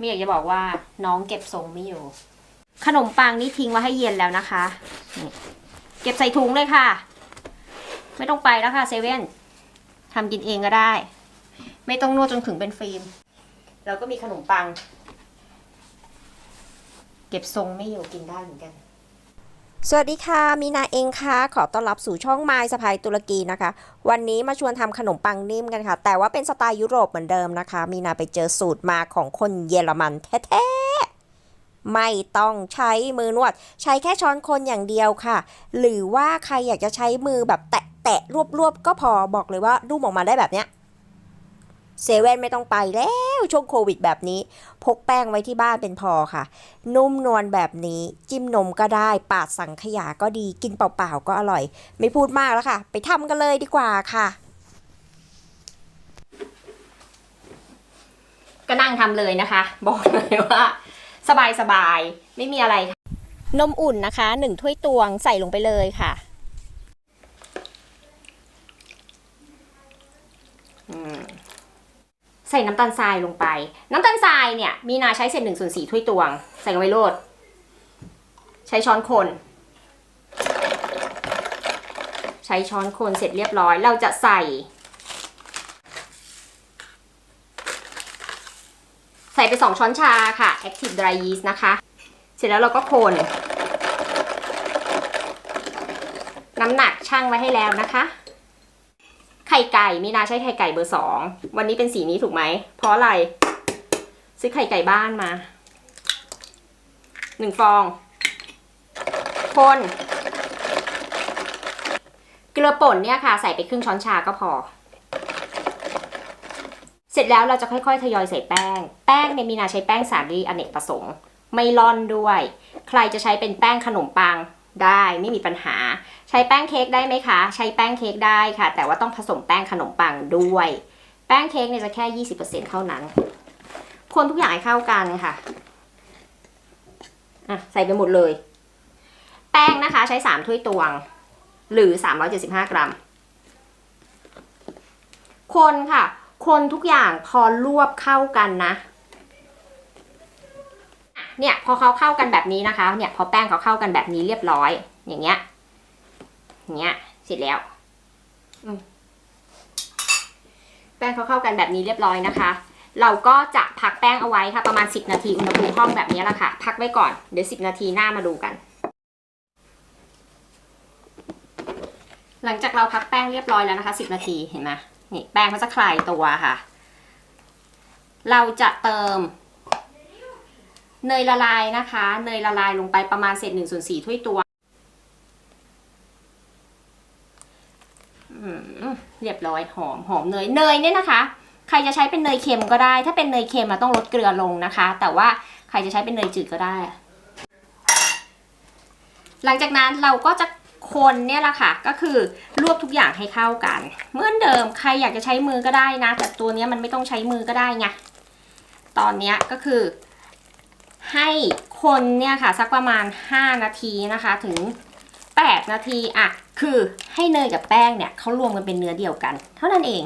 ไม่อยากจะบอกว่าน้องเก็บทรงไม่อยู่ ขนมปังนี่ทิ้งไว้ให้เย็นแล้วนะคะ เก็บใส่ถุงเลยค่ะ ไม่ต้องไปแล้วค่ะเซเว่นทำกินเองก็ได้ ไม่ต้องนวดจนถึงเป็นฟิล์มแล้วก็มีขนมปัง เก็บทรงไม่อยู่กินได้เหมือนกัน สวัสดีค่ะ มีนาเองค่ะ ขอต้อนรับสู่ช่องไม้สะพายตุรกีนะคะ วันนี้มาชวนทำขนมปังนิ่มกันค่ะ แต่ว่าเป็นสไตล์ยุโรปเหมือนเดิมนะคะ มีนาไปเจอสูตรมาของคนเยอรมันแท้ๆ ไม่ต้องใช้มือนวด ใช้แค่ช้อนคนอย่างเดียวค่ะ หรือว่าใครอยากจะใช้มือแบบแตะๆรวบๆ ก็พอบอกเลยว่ารูปออกมาได้แบบเนี้ย เซเว่นไม่ต้องไปแล้วช่วงโควิดแบบนี้ พกแป้งไว้ที่บ้านเป็นพอค่ะ นุ่มนวลแบบนี้จิ้มนมก็ได้ ปาดสังขยาก็ดีกินเปล่าๆก็อร่อย ไม่พูดมากแล้วค่ะ ไปทำกันเลยดีกว่าค่ะ ก็นั่งทำเลยนะคะ บอกเลยว่า สบายสบายๆไม่มีอะไรค่ะนมอุ่นนะคะหนึ่งถ้วยตวงใส่ลงไปเลยค่ะ ใส่น้ำตาลทรายลงไป น้ำตาลทรายเนี่ยมีนาใช้เศษหนึ่งส่วนสี่ถ้วยตวง ใส่ลงไปโลด ใช้ช้อนคน ใช้ช้อนคนเสร็จเรียบร้อย เราจะใส่ ใส่ไปสองช้อนชาค่ะ Active Dry Yeast นะคะ เสร็จแล้วเราก็คน น้ำหนักช่างไว้ให้แล้วนะคะ ไข่ไก่มีนาใช้ไข่ไก่เบอร์สองวันนี้เป็นสีนี้ถูกไหม เพราะอะไร ซื้อไข่ไก่บ้านมาหนึ่งฟอง คนเกลือป่นเนี่ยค่ะ ใส่ไปครึ่งช้อนชาก็พอ เสร็จแล้วเราจะค่อยๆ ทยอยใส่แป้ง แป้งเนี่ยมีนาใช้แป้งสาลีอเนกประสงค์ ไม่ร่อนด้วย ใครจะใช้เป็นแป้งขนมปัง ได้ไม่มีปัญหา ใช้แป้งเค้กได้ไหมคะ ใช้แป้งเค้กได้ค่ะ แต่ว่าต้องผสมแป้งขนมปังด้วย แป้งเค้กเนี่ยจะแค่ 20%เท่านั้น คนทุกอย่างให้เข้ากันค่ะอะ ใส่ไปหมดเลย แป้งนะคะใช้ 3 ถ้วยตวง หรือ 375 กรัม คนค่ะ คนทุกอย่างพอรวบเข้ากันนะ เนี่ยพอเขาเข้ากันแบบนี้นะคะ เนี่ยพอแป้งเขาเข้ากันแบบนี้เรียบร้อย อย่างเงี้ยอย่างเงี้ยเสร็จแล้วแป้งเขาเข้ากันแบบนี้เรียบร้อยนะคะ เราก็จะพักแป้งเอาไว้ค่ะประมาณ 10 นาทีอุณหภูมิห้องแบบนี้แหละค่ะ พักไว้ก่อนเดี๋ยว 10 นาทีหน้ามาดูกัน หลังจากเราพักแป้งเรียบร้อยแล้วนะคะ 10 นาทีเห็นไหมนี่แป้งเขาจะคลายตัวค่ะ เราจะเติม เนยละลายนะคะ เนยละลายลงไปประมาณเศษหนึ่งส่วนสี่ถ้วยตวงเรียบร้อยหอมหอมเนยเนยเนี่ยนะคะ ใครจะใช้เป็นเนยเค็มก็ได้ ถ้าเป็นเนยเค็มต้องลดเกลือลงนะคะ แต่ว่าใครจะใช้เป็นเนยจืดก็ได้ หลังจากนั้นเราก็จะคนเนี่ยแหละค่ะก็คือรวบทุกอย่างให้เข้ากันเหมือนเดิมใครอยากจะใช้มือก็ได้นะ แต่ตัวเนี้ยมันไม่ต้องใช้มือก็ได้ไงตอนเนี้ยก็คือ ให้คนเนี่ยค่ะสักประมาณ 5 นาทีนะคะถึง 8 นาทีอะคือให้เนยกับแป้งเนี่ยเขารวมกันเป็นเนื้อเดียวกัน เท่านั้นเอง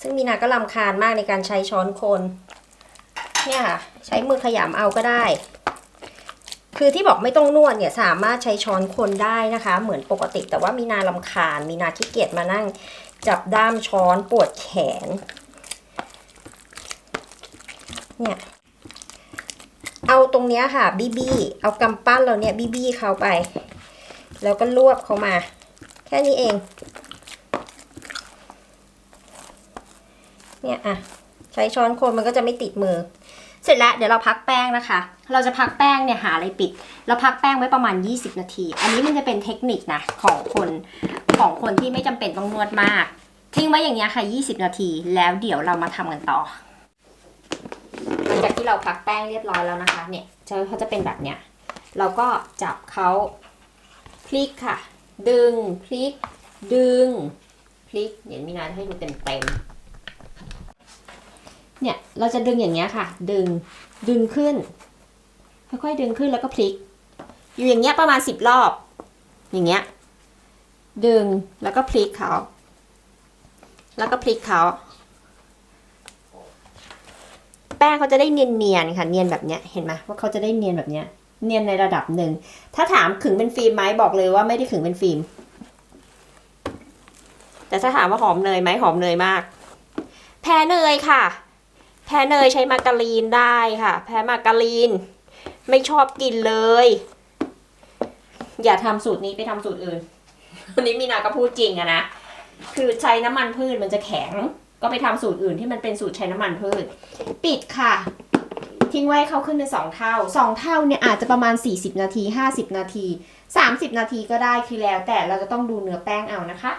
ซึ่งมีนาก็ลำคาญมากในการใช้ช้อนคนเนี่ยค่ะใช้มือขยำเอาก็ได้ คือที่บอกไม่ต้องนวดเนี่ยสามารถใช้ช้อนคนได้นะคะ เหมือนปกติแต่ว่ามีนาลำคาญ มีนาขี้เกียจมานั่งจับด้ามช้อนปวดแขนเนี่ย เอาตรงเนี้ยค่ะบีบีเอากำปั้นเราเนี่ยบีบีเขาไป แล้วก็รวบเขามา แค่นี้เอง เนี่ยอะใช้ช้อนคนมันก็จะไม่ติดมือ เสร็จแล้วเดี๋ยวเราพักแป้งนะคะ เราจะพักแป้งเนี่ยหาอะไรปิด เราพักแป้งไว้ประมาณ 20 นาที อันนี้มันจะเป็นเทคนิคนะของคนของคนที่ไม่จำเป็นต้องนวดมาก ทิ้งไว้อย่างเงี้ยค่ะ 20 นาที แล้วเดี๋ยวเรามาทำกันต่อ จากที่เราพักแป้งเรียบร้อยแล้วนะคะ เนี่ยเขาจะเป็นแบบเนี้ย เราก็จับเขาพลิกค่ะ ดึงพลิก ดึงพลิก เดี๋ยวมีนาจะให้ดูเต็มเต็มเนี่ย เราจะดึงอย่างเงี้ยค่ะ ดึง ดึงขึ้น ค่อยๆดึงขึ้นแล้วก็พลิก อยู่อย่างเงี้ยประมาณสิบรอบ อย่างเงี้ย ดึงแล้วก็พลิกเขา แล้วก็พลิกเขา แป้งเขาจะได้เนียนๆค่ะ เนียนแบบเนี้ย เห็นไหมว่าเขาจะได้เนียนแบบเนี้ย เนียนในระดับหนึ่ง ถ้าถามขึงเป็นฟิล์มไหมบอกเลยว่าไม่ได้ขึงเป็นฟิล์ม แต่ถ้าถามว่าหอมเนยไหมหอมเนยมาก แพ้เนยค่ะ แพ้เนยใช้มาการีนได้ค่ะ แพ้มาการีน ไม่ชอบกินเลย อย่าทำสูตรนี้ไปทำสูตรอื่น วันนี้มีนาก็พูดจริงอะนะ คือใช้น้ำมันพืชมันจะแข็ง ก็ไปทำสูตรอื่นที่มันเป็นสูตรใช้น้ำมันพืช ปิดค่ะ ทิ้งไว้เขาขึ้นเป็นสองเท่าสองเท่าเนี่ยอาจจะประมาณ 40 นาที 50 นาที 30 นาทีก็ได้คือแล้ว แต่เราจะต้องดูเนื้อแป้งเอานะคะ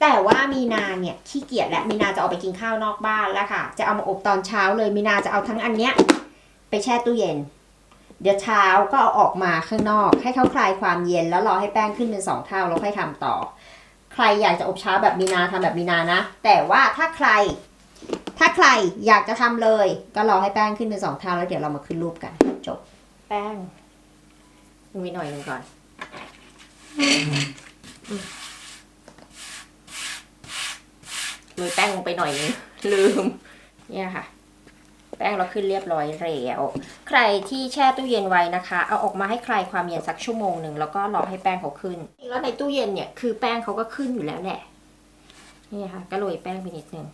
แต่ว่ามีนาเนี่ยขี้เกียจและมีนาจะออกไปกินข้าวนอกบ้านแล้วค่ะ จะเอามาอบตอนเช้าเลยมีนาจะเอาทั้งอันเนี้ยไปแช่ตู้เย็น เดี๋ยวเช้าก็เอาออกมาข้างนอก ให้เขาคลายความเย็นแล้วรอให้แป้งขึ้นเป็นสองเท่าแล้วค่อยทำต่อ รอยากจะอบเช้าแบบมีนาทำแบบมีนานะ แต่ว่าถ้าใคร ถ้าใครอยากจะทำเลย ก็รอให้แป้งขึ้นเป็นสองเท่าแล้วเดี๋ยวเรามาขึ้นรูปกัน จบ แป้งมีหน่อยหนึ่งก่อนโรยแป้งลงไปหน่อยนึงลืม เนี่ยค่ะ แป้งเราขึ้นเรียบร้อยแล้วใครที่แช่ตู้เย็นไว้นะคะ เอาออกมาให้คลายความเย็นสักชั่วโมงหนึ่งแล้วก็รอให้แป้งเขาขึ้น แล้วในตู้เย็นเนี่ยคือแป้งเขาก็ขึ้นอยู่แล้วแหละนี่ค่ะก็โรยแป้งไปนิดนึง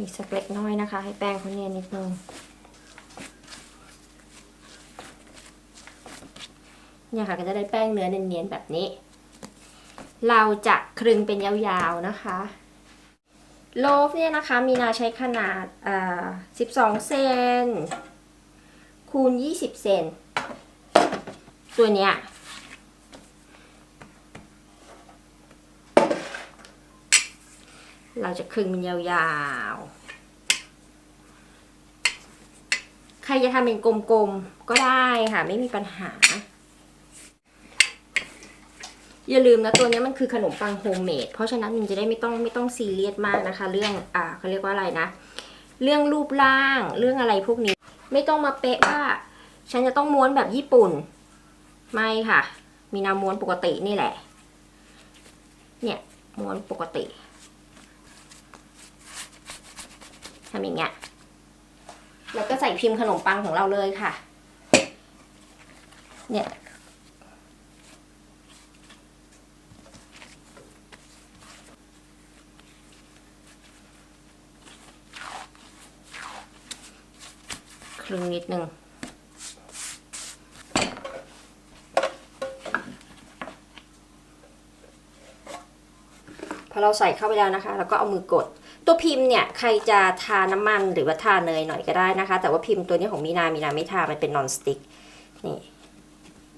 มีสักเล็กน้อยนะคะ ให้แป้งเขาเนียนนิดนึง เนี่ยค่ะก็จะได้แป้งเนื้อเนียนๆแบบนี้ เราจะคลึงเป็นยาวๆนะคะ โลฟเนี่ยนะคะมีนาใช้ขนาด12 เซนคูณ 20 เซนตัวเนี้ยเราจะคลึงมันยาวๆ ใครจะทำเป็นกลมๆก็ได้ค่ะ ไม่มีปัญหา อย่าลืมนะตัวนี้มันคือขนมปังโฮมเมดเพราะฉะนั้นมันจะได้ไม่ต้องไม่ต้องซีเรียสมากนะคะ เรื่องอ่าเขาเรียกว่าอะไรนะ เรื่องรูปร่างเรื่องอะไรพวกนี้ ไม่ต้องมาเป๊ะว่า ฉันจะต้องม้วนแบบญี่ปุ่น ไม่ค่ะ มีนาม้วนปกตินี่แหละ เนี่ยม้วนปกติทำอย่างเงี้ยแล้วก็ใส่พิมพ์ขนมปังของเราเลยค่ะ เนี่ยึงนิดนึงพอเราใส่เข้าไปแล้วนะคะ แล้วก็เอามือกด ตัวพิมพ์เนี่ยใครจะทาน้ำมันหรือว่าทาเนยหน่อยก็ได้นะคะ แต่ว่าพิมพ์ตัวนี้ของมีนา มีนาไม่ทา มันเป็นนอนสติ๊กนี่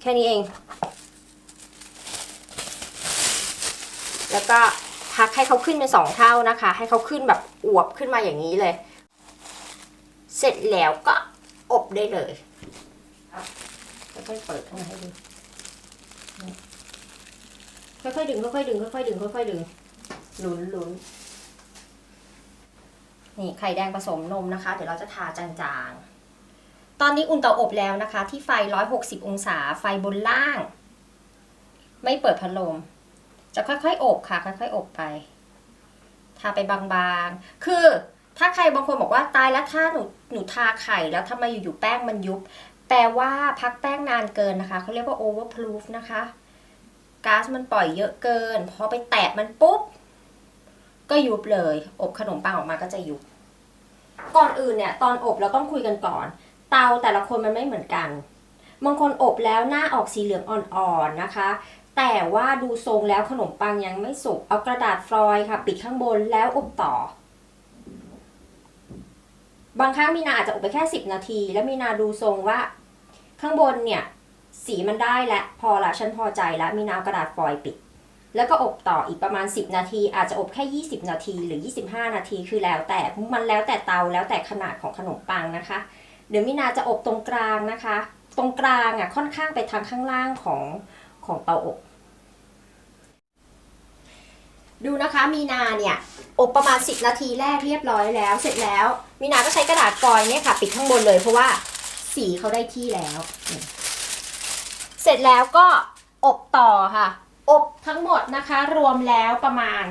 แค่นี้เอง แล้วก็พักให้เขาขึ้นเป็นสองเท่านะคะ ให้เขาขึ้นแบบอวบขึ้นมาอย่างนี้เลย เสร็จแล้วก็ อบได้เลยค่อยๆเปิดเข้ามาให้ดูค่อยๆดึงค่อยๆดึงค่อยๆดึงค่อยๆดึงลุ้นลุ้นนี่ไข่แดงผสมนมนะคะ เดี๋ยวเราจะทาจางๆ ตอนนี้อุ่นเตาอบแล้วนะคะ ที่ไฟ 160 องศาไฟบนล่าง ไม่เปิดพัดลม จะค่อยๆ อบค่ะ ค่อยๆ อบไป ทาไปบางๆ คือ ถ้าใครบางคนบอกว่าตายแล้วถ้าหนูหนูทาไข่แล้วทำไมอยู่ๆแป้งมันยุบ แปลว่าพักแป้งนานเกินนะคะเขาเรียกว่า overproof นะคะก๊าซมันปล่อยเยอะเกิน พอไปแตะมันปุ๊บ ก็ยุบเลย อบขนมปังออกมาก็จะยุบ ก่อนอื่นเนี่ย ตอนอบเราต้องคุยกันก่อน เตาแต่ละคนมันไม่เหมือนกัน บางคนอบแล้วหน้าออกสีเหลืองอ่อนๆนะคะ แต่ว่าดูทรงแล้วขนมปังยังไม่สุก เอากระดาษฟลอยด์ค่ะ ปิดข้างบนแล้วอบต่อ บางครั้งมีนาอาจจะอบไปแค่ 10 นาที แล้วมีนาดูทรงว่า ข้างบนเนี่ย สีมันได้แล้วพอละฉันพอใจแล้วมีนาเอากระดาษฟอยล์ปิด แล้วก็อบต่ออีกประมาณ 10 นาที อาจจะอบแค่ 20 นาทีหรือ 25 นาทีคือแล้วแต่มันแล้วแต่เตาแล้วแต่ขนาดของขนมปังนะคะ เดี๋ยวมินาจะอบตรงกลางนะคะ ตรงกลางอะค่อนข้างไปทางข้างล่างของของเตาอบ ดูนะคะมีนาเนี่ยอบประมาณ 10 นาทีแรกเรียบร้อยแล้ว เสร็จแล้ว มีนาก็ใช้กระดาษฟอยล์เนี่ยค่ะ ปิดข้างบนเลยเพราะว่าสีเขาได้ที่แล้ว เสร็จแล้วก็อบต่อค่ะ อบทั้งหมดนะคะ รวมแล้วประมาณ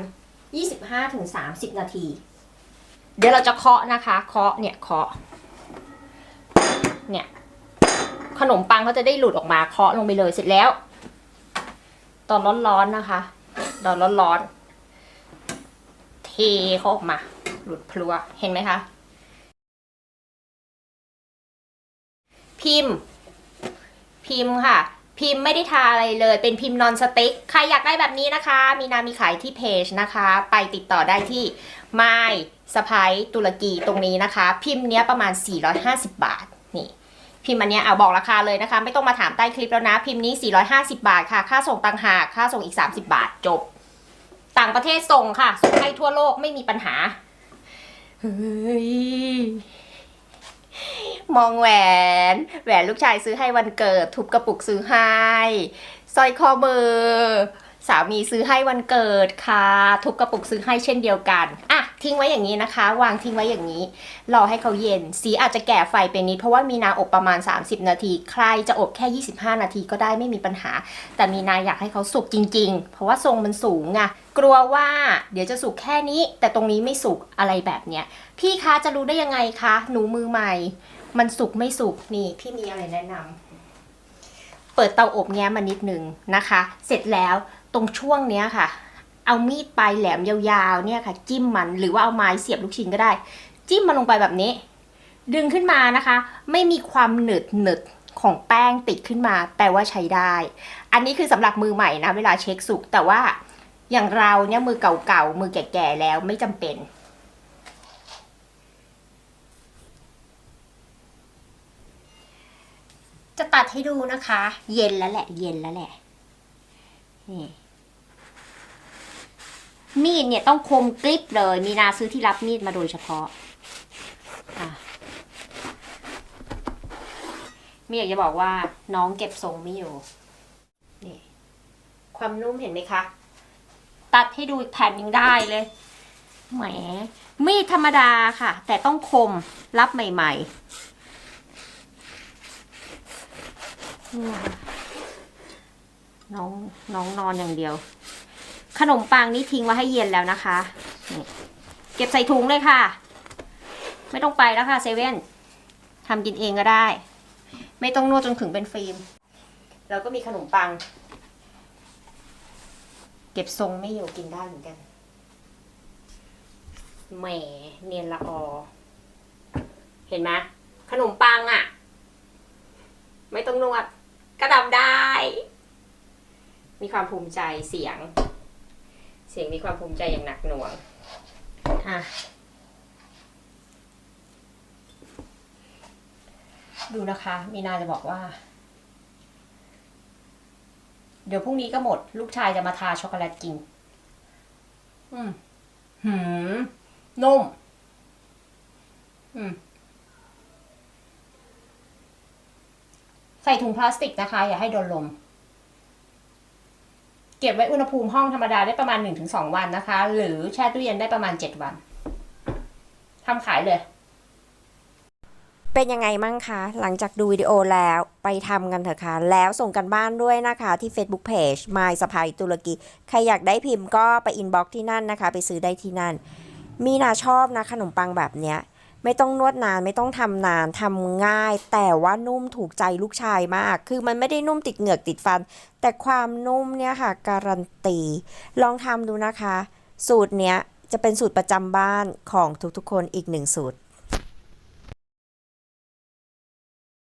25-30 นาที เดี๋ยวเราจะเคาะนะคะเคาะเนี่ยเคาะเนี่ยขนมปังเขาจะได้หลุดออกมาเคาะลงไปเลยเสร็จแล้ว ตอนร้อนๆนะคะ ตอนร้อนๆ เทเขาออกมา หลุดพลัวเห็นไหมคะ พิมพ์ พิมพ์ค่ะ พิมพ์ไม่ได้ทาอะไรเลย เป็นพิมพ์นอนสติ๊กใครอยากได้แบบนี้นะคะ มีนามีขายที่เพจนะคะ ไปติดต่อได้ที่ไมสไปตุรกีตรงนี้นะคะ พิมพ์เนี้ยประมาณ 450 บาทนี่พิมพ์อันเนี้ยเอาบอกราคาเลยนะคะ ไม่ต้องมาถามใต้คลิปแล้วนะ พิมพ์นี้ 450 บาทค่ะ ค่าส่งต่างหาก ค่าส่งอีก 30 บาทจบ ต่างประเทศส่งค่ะ ส่งให้ทั่วโลกไม่มีปัญหา เฮ้ย มองแหวน แหวนลูกชายซื้อให้วันเกิด ทุบกระปุกซื้อให้สร้อยข้อมือสามีซื้อให้วันเกิดค่ะ ทุบกระปุกซื้อให้เช่นเดียวกัน อะ ทิ้งไว้อย่างนี้นะคะ วางทิ้งไว้อย่างนี้ รอให้เขาเย็น สีอาจจะแก่ไฟไปนิด เพราะว่ามีนาอบประมาณ 30 นาที ใครจะอบแค่ 25 นาทีก็ได้ไม่มีปัญหา แต่มีนาอยากให้เขาสุกจริง ๆ เพราะว่าทรงมันสูงไงกลัวว่าเดี๋ยวจะสุกแค่นี้ แต่ตรงนี้ไม่สุกอะไรแบบเนี้ย พี่คะจะรู้ได้ยังไงคะ หนูมือใหม่ มันสุกไม่สุกนี่ พี่มีอะไรแนะนำเปิดเตาอบแง้มมานิดนึงนะคะ เสร็จแล้วตรงช่วงเนี้ยค่ะ เอามีดปลายแหลมยาวๆเนี่ยค่ะ จิ้มมันหรือว่าเอาไม้เสียบลูกชิ้นก็ได้ จิ้มมันลงไปแบบนี้ ดึงขึ้นมานะคะ ไม่มีความหนืดหนึดของแป้งติดขึ้นมา แปลว่าใช้ได้ อันนี้คือสำหรับมือใหม่นะ เวลาเช็คสุกแต่ว่าอย่างเราเนี่ยมือเก่าๆมือแก่ๆแล้วไม่จำเป็นจะตัดให้ดูนะคะ เย็นแล้วแหละ เย็นแล้วแหละนี่ มีดเนี่ยต้องคมกริบเลย มีนาซื้อที่รับมีดมาโดยเฉพาะอะมีอยากจะบอกว่าน้องเก็บทรงไม่อยู่ นี่ ความนุ่มเห็นไหมคะ ตัดให้ดูอีกแผ่นยังได้เลย แหม มีดธรรมดาค่ะ แต่ต้องคมรับใหม่ๆ น้องน้องนอนอย่างเดียว ขนมปังนี่ทิ้งไว้ให้เย็นแล้วนะคะ เก็บใส่ถุงเลยค่ะ ไม่ต้องไปแล้วค่ะเซเว่นทำกินเองก็ได้ ไม่ต้องนวดจนถึงเป็นฟิล์ม แล้วก็มีขนมปัง เก็บทรงไม่อยู่กินได้เหมือนกัน แหมเนียนละออ เห็นไหมขนมปังอะ่ะ ไม่ต้องนวดก็ทำได้ มีความภูมิใจเสียง สียงมีความภูมิใจอย่างหนักหน่วงอะดูนะคะ มีนาจะบอกว่า เดี๋ยวพรุ่งนี้ก็หมด ลูกชายจะมาทาช็อกโกแลตกิน อืมหืมนุ่ม อืม ใส่ถุงพลาสติกนะคะ อย่าให้โดนลมเก็บไว้อุณหภูมิห้องธรรมดาได้ประมาณ 1-2 วันนะคะ หรือแช่ตู้เย็นได้ประมาณ 7 วันทำขายเลย เป็นยังไงมั่งคะ หลังจากดูวิดีโอแล้วไปทำกันเถอะค่ะ แล้วส่งกันบ้านด้วยนะคะที่ Facebook Page มายสะพายตุรกี ใครอยากได้พิมพ์ก็ไปอินบ็อกที่นั่นนะคะ ไปซื้อได้ที่นั่น มีนาชอบนะขนมปังแบบเนี้ย ไม่ต้องนวดนานไม่ต้องทำนานทำง่าย แต่ว่านุ่มถูกใจลูกชายมาก คือมันไม่ได้นุ่มติดเหงือกติดฟัน แต่ความนุ่มเนี่ยค่ะ การันตี ลองทำดูนะคะ สูตรเนี้ยจะเป็นสูตรประจำบ้านของทุกๆคนอีกหนึ่งสูตร